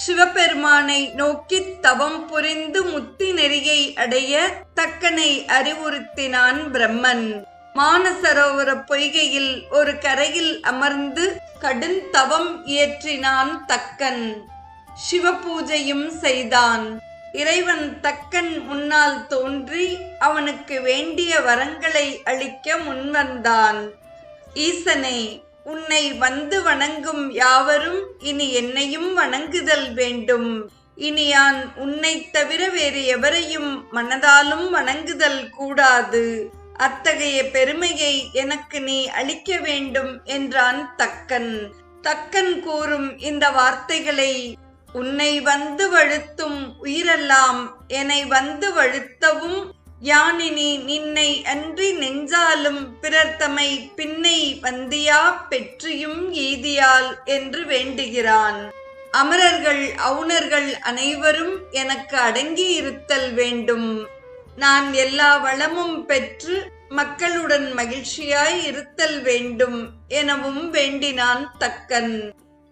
சிவபெருமானை நோக்கி தவம் புரிந்து முத்தி நெறியை அடைய தக்கனை அறிவுறுத்தினான் பிரம்மன். மானசரோவர பொய்கையில் ஒரு கரையில் அமர்ந்து கடுந்தவம் இயற்றினான் தக்கன். சிவபூஜையும் செய்தான். இறைவன் தக்கன் முன்னால் தோன்றி அவனுக்கு வேண்டிய வரங்களை அளிக்க முன்வந்தான். ஈசனே உன்னை வந்து வணங்கும் யாவரும் இனி என்னையும் வணங்குதல் வேண்டும். இனி யான் உன்னைத் தவிர வேறு எவரையும் மனதாலும் வணங்குதல் கூடாது. அத்தகைய பெருமையை எனக்கு நீ அளிக்க வேண்டும் என்றான் தக்கன். தக்கன் கூறும் இந்த வார்த்தைகளை உன்னை வந்து வழுத்தும் உயிரெல்லாம் என்னை வந்து வழுத்தவும் யானினி நின்னை அன்றி நெஞ்சாலும் பிறர்த்தமை பின்னை வந்தியா பெற்றியும் ஈதியால் என்று வேண்டுகிறான். அமரர்கள் அவுணர்கள் அனைவரும் எனக்கு அடங்கி இருத்தல் வேண்டும். நான் எல்லா வளமும் பெற்று மக்களுடன் மகிழ்ச்சியாய் இருத்தல் வேண்டும் எனவும் வேண்டினான் தக்கன்.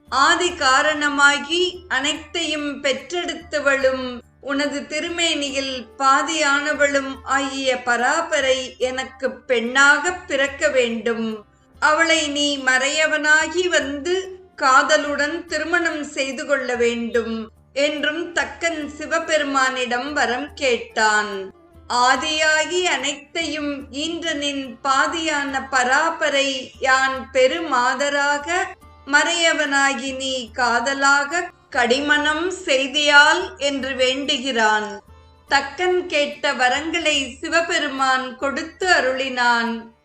ஆதி காரணமாகி அனைத்தையும் பெற்றெடுத்துவளும் உனது திருமேனியில் பாதியானவளும் ஆகிய பராபரை எனக்கு பெண்ணாக பிறக்க வேண்டும். அவளை நீ மறையவனாகி வந்து காதலுடன் திருமணம் செய்து கொள்ள வேண்டும் என்றும் தக்கன் சிவபெருமானிடம் வரம் கேட்டான். ஆதியாகி அனைத்தையும் ஈன்றனின் பாதியான பராபரை யான் பெருமாதராக மறையவனாகி நீ காதலாக கடிமணம் செய்தியால் என்று வேண்டுகிறான். தக்கன் கேட்ட வரங்களை சிவபெருமான் கொடுத்து அருளினான்.